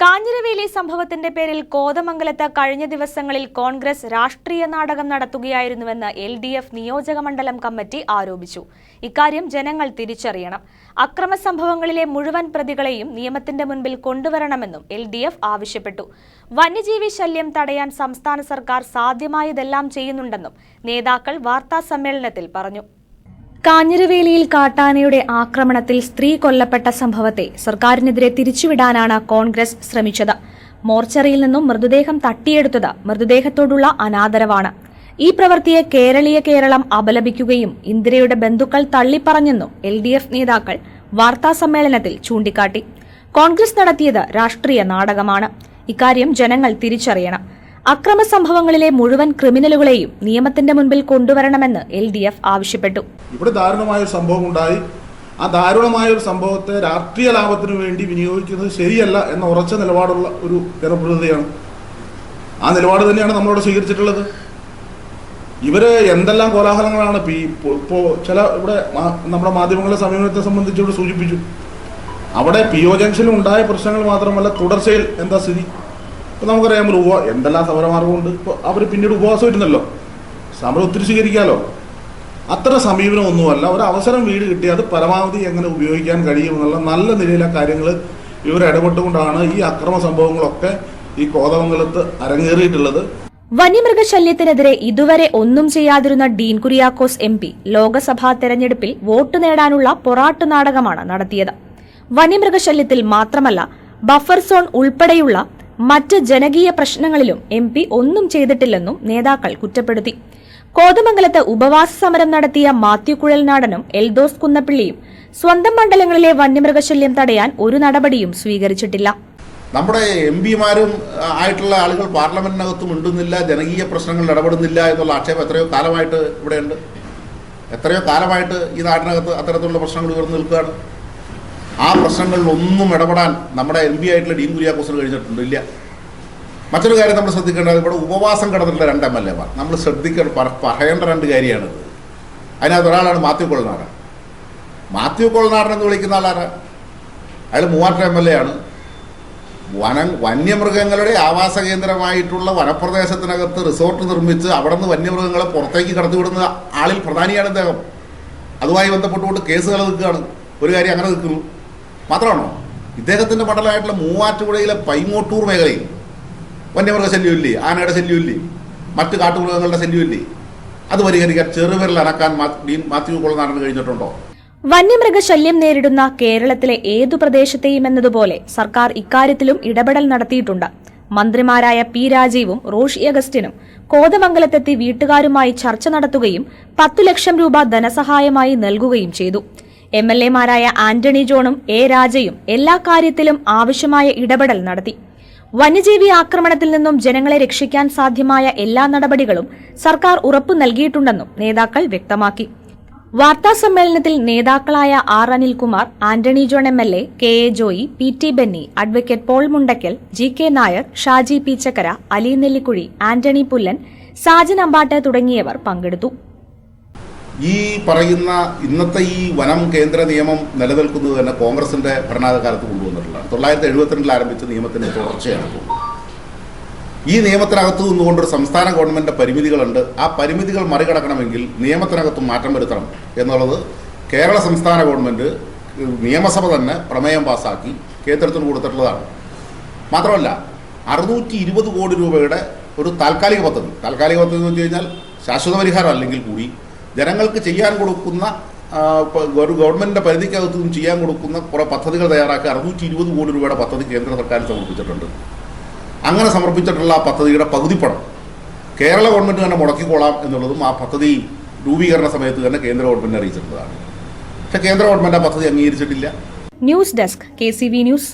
കാഞ്ഞിരവേലി സംഭവത്തിന്റെ പേരിൽ കോതമംഗലത്ത് കഴിഞ്ഞ ദിവസങ്ങളിൽ കോൺഗ്രസ് രാഷ്ട്രീയ നാടകം നടത്തുകയായിരുന്നുവെന്ന് എൽ ഡി എഫ് നിയോജക മണ്ഡലം കമ്മിറ്റി ആരോപിച്ചു. ഇക്കാര്യം ജനങ്ങൾ തിരിച്ചറിയണം. അക്രമ സംഭവങ്ങളിലെ മുഴുവൻ പ്രതികളെയും നിയമത്തിന്റെ മുൻപിൽ കൊണ്ടുവരണമെന്നും എൽ ഡി എഫ് ആവശ്യപ്പെട്ടു. വന്യജീവി ശല്യം തടയാൻ സംസ്ഥാന സർക്കാർ സാധ്യമായതെല്ലാം ചെയ്യുന്നുണ്ടെന്നും നേതാക്കൾ വാർത്താ സമ്മേളനത്തിൽ പറഞ്ഞു. കാഞ്ഞിരവേലിയിൽ കാട്ടാനയുടെ ആക്രമണത്തിൽ സ്ത്രീ കൊല്ലപ്പെട്ട സംഭവത്തെ സർക്കാരിനെതിരെ തിരിച്ചുവിടാനാണ് കോൺഗ്രസ് ശ്രമിച്ചത്. മോർച്ചറിയിൽ നിന്നും മൃതദേഹം തട്ടിയെടുത്തത് മൃതദേഹത്തോടുള്ള അനാദരവാണ്. ഈ പ്രവൃത്തിയെ കേരളീയ കേരളം അപലപിക്കുകയും ഇന്ദിരയുടെ ബന്ധുക്കൾ തള്ളിപ്പറഞ്ഞെന്നും എൽ ഡി എഫ് നേതാക്കൾ വാർത്താസമ്മേളനത്തിൽ ചൂണ്ടിക്കാട്ടി. കോൺഗ്രസ് നടത്തിയത് രാഷ്ട്രീയ നാടകമാണ്. ഇക്കാര്യം ജനങ്ങൾ തിരിച്ചറിയണം. അക്രമ സംഭവങ്ങളിലെ മുഴുവൻ ക്രിമിനലുകളെയും നിയമത്തിന്റെ മുൻപിൽ കൊണ്ടുവരണമെന്ന് എൽ ഡി എഫ് ആവശ്യപ്പെട്ടു. ഇവിടെ ദാരുണമായ ഒരു സംഭവം ഉണ്ടായി ആ ദാരുണമായ ഒരു സംഭവത്തെ രാഷ്ട്രീയ ലാഭത്തിന് വേണ്ടി വിനിയോഗിക്കുന്നത് ശരിയല്ല എന്ന ഉറച്ച നിലപാടുള്ള ഒരു ജനപ്രതിനിധിയാണ്. ആ നിലപാട് തന്നെയാണ് നമ്മളോട് സ്വീകരിച്ചിട്ടുള്ളത്. ഇവർ എന്തെല്ലാം കോലാഹലങ്ങളാണ് ഇപ്പൊ ചില ഇവിടെ നമ്മുടെ മാധ്യമങ്ങളെ സമീപനത്തെ സംബന്ധിച്ച് ഇവിടെ സൂചിപ്പിച്ചു. അവിടെ പി ഒ ജംഗ്ഷനിൽ ഉണ്ടായ പ്രശ്നങ്ങൾ മാത്രമല്ല തുടർച്ചയിൽ എന്താ സ്ഥിതി? ഇപ്പൊ നമുക്കറിയാം ഒരു ഉപ എന്തെല്ലാം സമരമാർഗമുണ്ട്? ഇപ്പൊ അവർ പിന്നീട് ഉപവാസം ഇരുന്നല്ലോ. സമരം ഒത്തിരി സ്വീകരിക്കാമല്ലോ അത്ര സമീപനമൊന്നുമല്ല. ഒരു അവസരം വീട് കിട്ടി അത് പരമാവധി എങ്ങനെ ഉപയോഗിക്കാൻ കഴിയുമെന്നുള്ള നല്ല നിലയിലെ കാര്യങ്ങൾ ഇവർ ഇടപെട്ടുകൊണ്ടാണ് ഈ അക്രമ സംഭവങ്ങളൊക്കെ ഈ കോതമംഗലത്ത് അരങ്ങേറിയിട്ടുള്ളത്. വന്യമൃഗശല്യത്തിനെതിരെ ഇതുവരെ ഒന്നും ചെയ്യാതിരുന്ന Dean Kuriakose M P Lok Sabha തെരഞ്ഞെടുപ്പിൽ വോട്ട് നേടാനുള്ള പൊറാട്ടു നാടകമാണ് നടത്തിയത്. വന്യമൃഗശല്യത്തിൽ മാത്രമല്ല ബഫർ സോൺ ഉൾപ്പെടെയുള്ള മറ്റ് ജനകീയ പ്രശ്നങ്ങളിലും എം പി ഒന്നും ചെയ്തിട്ടില്ലെന്നും നേതാക്കൾ കുറ്റപ്പെടുത്തി. കോതമംഗലത്ത് ഉപവാസ സമരം നടത്തിയ മാത്യു കുഴൽനാടനും എൽദോസ് കുന്നപ്പിള്ളിയും സ്വന്തം മണ്ഡലങ്ങളിലെ വന്യമൃഗശല്യം തടയാൻ ഒരു നടപടിയും സ്വീകരിച്ചിട്ടില്ല. നമ്മുടെ എം പിമാരും ആയിട്ടുള്ള ആളുകൾ പാർലമെന്റിനകത്ത് മിണ്ടുന്നില്ല ജനകീയ പ്രശ്നങ്ങളിൽ ഇടപെടുന്നില്ല എന്നുള്ള ആക്ഷേപം എത്രയോ കാലമായിട്ട് ഇവിടെയുണ്ട്. എത്രയോ കാലമായിട്ട് ഈ നാടിനകത്ത് അത്തരത്തിലുള്ള പ്രശ്നങ്ങൾ ഉയർന്നു നിൽക്കുകയാണ്. ആ പ്രശ്നങ്ങളിലൊന്നും ഇടപെടാൻ നമ്മുടെ എം പി ആയിട്ടുള്ള ഡീൻ കുര്യാക്കോസിന് കഴിഞ്ഞിട്ടുണ്ട് ഇല്ല. മറ്റൊരു കാര്യം നമ്മൾ ശ്രദ്ധിക്കേണ്ടത് ഇവിടെ ഉപവാസം കിടന്നിട്ടുള്ള രണ്ട് എം എൽ എമാർ. നമ്മൾ ശ്രദ്ധിക്കണം പറ- പറയേണ്ട രണ്ട് കാര്യമാണിത്. അതിനകത്ത് ഒരാളാണ് മാത്യു കൊളനാടൻ. മാത്യു കൊളനാടൻ എന്ന് വിളിക്കുന്ന ആളാരാ? അയാൾ മൂവാറ്റ എം എൽ എ ആണ്. വനം വന്യമൃഗങ്ങളുടെ ആവാസ കേന്ദ്രമായിട്ടുള്ള വനപ്രദേശത്തിനകത്ത് റിസോർട്ട് നിർമ്മിച്ച് അവിടെ നിന്ന് വന്യമൃഗങ്ങളെ പുറത്തേക്ക് കടത്തിവിടുന്ന ആളിൽ പ്രധാനിയാണ് അദ്ദേഹം അതുമായി ബന്ധപ്പെട്ടുകൊണ്ട് കേസുകൾ നിൽക്കുകയാണ്. ഒരു കാര്യം അങ്ങനെ നിൽക്കുന്നു. മാത്രമാണോ? ഇദ്ദേഹത്തിന്റെ മണ്ഡലമായിട്ടുള്ള മൂവാറ്റുപുഴയിലെ പൈങ്ങോട്ടൂർ മേഖലയിൽ വന്യമൃഗ ശല്യമില്ലേ? ആനയുടെ ശല്യമില്ലേ? മറ്റ് കാട്ടുമൃഗങ്ങളുടെ ശല്യമില്ലേ? അത് പരിഹരിക്കാൻ ചെറുവിരൽ അനക്കാൻ മാത്യു മാത്യു കൊള്ളനാടന് കഴിഞ്ഞിട്ടുണ്ടോ? വന്യമൃഗശല്യം നേരിടുന്ന കേരളത്തിലെ ഏതു പ്രദേശത്തെയും എന്നതുപോലെ സർക്കാർ ഇക്കാര്യത്തിലും ഇടപെടൽ നടത്തിയിട്ടുണ്ട്. മന്ത്രിമാരായ പി രാജീവും റോഷി അഗസ്റ്റിനും കോതമംഗലത്തെത്തി വീട്ടുകാരുമായി ചർച്ച നടത്തുകയും പത്തു ലക്ഷം രൂപ ധനസഹായമായി നൽകുകയും ചെയ്തു. എം എൽ എമാരായ ആന്റണി ജോണും എ രാജയും എല്ലാ കാര്യത്തിലും ആവശ്യമായ ഇടപെടൽ നടത്തി. വന്യജീവി ആക്രമണത്തിൽ നിന്നും ജനങ്ങളെ രക്ഷിക്കാൻ സാധ്യമായ എല്ലാ നടപടികളും സർക്കാർ ഉറപ്പു നൽകിയിട്ടുണ്ടെന്നും നേതാക്കൾ വ്യക്തമാക്കി. വാർത്താ സമ്മേളനത്തിൽ നേതാക്കളായ R Anilkumar Antony John M L A K A Joy P T Benny advocate Paul Mundakkal G K Nair Shaji Peechakkara Ali Nellikuzhi Antony Pullan Sajan Ambatt തുടങ്ങിയവർ പങ്കെടുത്തു. ഈ പറയുന്ന ഇന്നത്തെ ഈ വനം കേന്ദ്ര നിയമം നിലനിൽക്കുന്നത് തന്നെ കോൺഗ്രസിന്റെ ഭരണകാലത്ത് കൊണ്ടുവന്നിട്ടുള്ളതാണ് തൊള്ളായിരത്തി എഴുപത്തിരണ്ടിൽ ആരംഭിച്ച നിയമത്തിന്റെ തുടർച്ചയാണ് ഈ നിയമത്തിനകത്ത് നിന്നുകൊണ്ടൊരു സംസ്ഥാന ഗവൺമെന്റിന്റെ പരിമിതികളുണ്ട്. ആ പരിമിതികൾ മറികടക്കണമെങ്കിൽ നിയമത്തിനകത്ത് മാറ്റം വരുത്തണം എന്നുള്ളത് കേരള സംസ്ഥാന ഗവൺമെന്റ് നിയമസഭ തന്നെ പ്രമേയം പാസാക്കി കേന്ദ്രത്തിന് കൊടുത്തിട്ടുള്ളതാണ്. മാത്രമല്ല അറുന്നൂറ്റി ഇരുപത് കോടി രൂപയുടെ ഒരു താൽക്കാലിക പദ്ധതി താൽക്കാലിക പദ്ധതി എന്ന് വെച്ച് കഴിഞ്ഞാൽ ശാശ്വത പരിഹാരം അല്ലെങ്കിൽ കൂടി ജനങ്ങൾക്ക് ചെയ്യാൻ കൊടുക്കുന്ന ഒരു ഗവൺമെന്റിന്റെ പരിധിക്കകത്തു നിന്നും ചെയ്യാൻ കൊടുക്കുന്ന കുറേ പദ്ധതികൾ തയ്യാറാക്കി അറുന്നൂറ്റി ഇരുപത് കോടി രൂപയുടെ പദ്ധതി കേന്ദ്ര സർക്കാർ സമർപ്പിച്ചിട്ടുണ്ട്. അങ്ങനെ സമർപ്പിച്ചിട്ടുള്ള ആ പദ്ധതിയുടെ പകുതി പണം കേരള ഗവൺമെന്റ് തന്നെ മുടക്കിക്കോളാം എന്നുള്ളതും ആ പദ്ധതി രൂപീകരണ സമയത്ത് തന്നെ കേന്ദ്ര ഗവൺമെന്റ് അറിയിച്ചിട്ടുള്ളതാണ്. പക്ഷേ കേന്ദ്ര ഗവൺമെന്റ് ആ പദ്ധതി അംഗീകരിച്ചിട്ടില്ല. News desk K news.